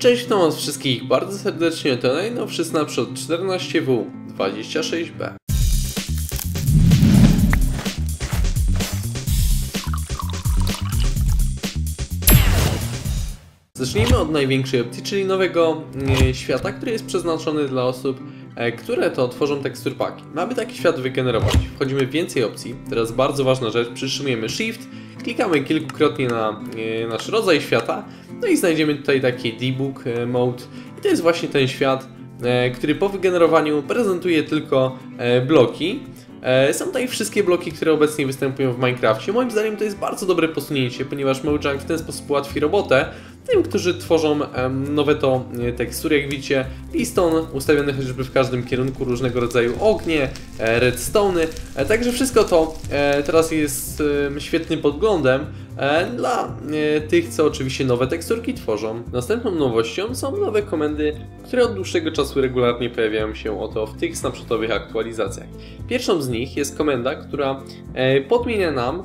Cześć, witam was wszystkich bardzo serdecznie, to najnowszy snapshot 14W26B. Zacznijmy od największej opcji, czyli nowego e, świata, który jest przeznaczony dla osób, e, które to tworzą tekstur paki. Mamy taki świat wygenerować. Wchodzimy w więcej opcji. Teraz bardzo ważna rzecz, przytrzymujemy Shift, klikamy kilkukrotnie na e, nasz rodzaj świata, no i znajdziemy tutaj taki debug mode. I to jest właśnie ten świat, e, który po wygenerowaniu prezentuje tylko e, bloki. Są tutaj wszystkie bloki, które obecnie występują w Minecrafcie. Moim zdaniem to jest bardzo dobre posunięcie, ponieważ Mojang w ten sposób ułatwi robotę tym, którzy tworzą nowe to e, tekstury. Jak widzicie, piston ustawiony chociażby w każdym kierunku, różnego rodzaju ognie, e, redstone'y. E, Także wszystko to teraz jest świetnym podglądem dla tych, co oczywiście nowe teksturki tworzą. Następną nowością są nowe komendy, które od dłuższego czasu regularnie pojawiają się oto w tych snapshotowych aktualizacjach. Pierwszą z nich jest komenda, która podmienia nam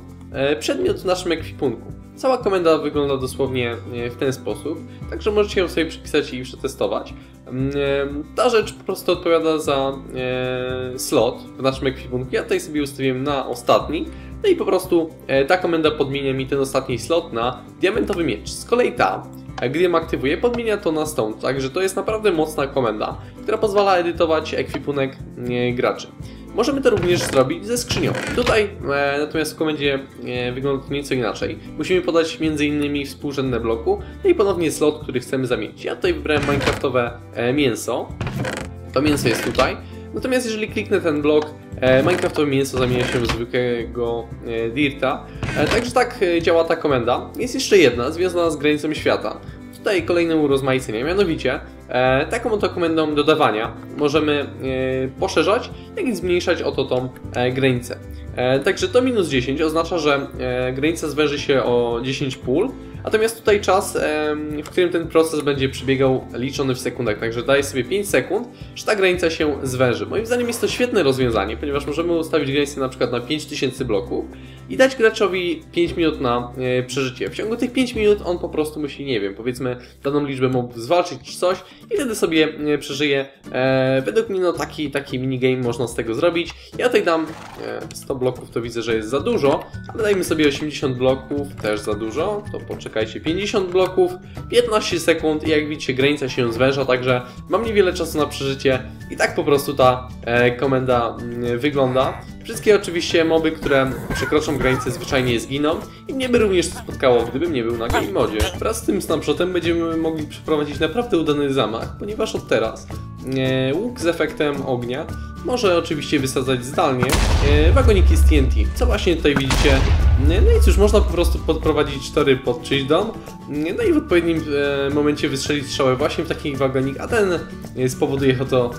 przedmiot w naszym ekwipunku. Cała komenda wygląda dosłownie e, w ten sposób, także możecie ją sobie przypisać i przetestować. Mm, e, Ta rzecz po prostu odpowiada za e, slot w naszym ekwipunku. Ja tutaj sobie ustawiłem na ostatni, no i po prostu ta komenda podmienia mi ten ostatni slot na diamentowy miecz. Z kolei ta, gdy ją aktywuję, podmienia to na stone, także to jest naprawdę mocna komenda, która pozwala edytować ekwipunek graczy. Możemy to również zrobić ze skrzynią. Tutaj e, natomiast w komendzie e, wygląda to nieco inaczej. Musimy podać m.in. współrzędne bloku, no i ponownie slot, który chcemy zamienić. Ja tutaj wybrałem minecraftowe e, mięso. To mięso jest tutaj. Natomiast jeżeli kliknę ten blok, e, minecraftowe mięso zamienia się w zwykłego e, dirta. E, także tak e, działa ta komenda. Jest jeszcze jedna, związana z granicą świata. Tutaj kolejne urozmaicenie, mianowicie e, taką oto komendą dodawania możemy e, poszerzać, jak i zmniejszać oto tą e, granicę. E, także to minus 10 oznacza, że e, granica zwęży się o 10 pól, natomiast tutaj czas, e, w którym ten proces będzie przebiegał liczony w sekundach, także daję sobie 5 sekund, że ta granica się zwęży. Moim zdaniem jest to świetne rozwiązanie, ponieważ możemy ustawić granicę na przykład na 5000 bloków i dać graczowi 5 minut na e, przeżycie. W ciągu tych 5 minut on po prostu musi, nie wiem, powiedzmy daną liczbę mobów zwalczyć czy coś i wtedy sobie e, przeżyje. E, według mnie no taki, taki minigame można z tego zrobić. Ja tutaj dam e, 100 bloków, to widzę, że jest za dużo, ale dajmy sobie 80 bloków, też za dużo, to poczekajcie, 50 bloków, 15 sekund i jak widzicie granica się zwęża, także mam niewiele czasu na przeżycie i tak po prostu ta komenda mm, wygląda. Wszystkie oczywiście moby, które przekroczą granicę zwyczajnie zginą i mnie by również to spotkało, gdybym nie był na game modzie. Wraz z tym snapshotem będziemy mogli przeprowadzić naprawdę udany zamach, ponieważ od teraz e, łuk z efektem ognia może oczywiście wysadzać zdalnie e, wagoniki z TNT, co właśnie tutaj widzicie. E, No i cóż, można po prostu podprowadzić cztery pod czyjś dom, e, no i w odpowiednim momencie wystrzelić strzałę właśnie w taki wagonik, a ten spowoduje to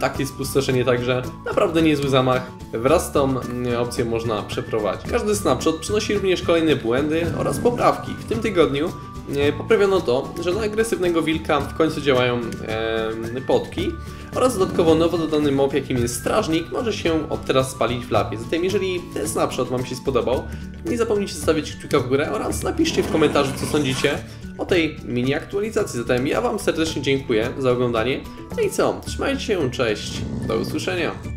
takie spustoszenie, także naprawdę niezły zamach. Wraz z tą opcją można przeprowadzić. Każdy snapshot przynosi również kolejne błędy oraz poprawki. W tym tygodniu poprawiono to, że na agresywnego wilka w końcu działają e, potki oraz dodatkowo nowo dodany mob, jakim jest strażnik, może się od teraz spalić w lapie. Zatem jeżeli ten snapshot Wam się spodobał, nie zapomnijcie zostawić kciuka w górę oraz napiszcie w komentarzu, co sądzicie o tej mini aktualizacji. Zatem ja Wam serdecznie dziękuję za oglądanie. No i co? Trzymajcie się, cześć, do usłyszenia.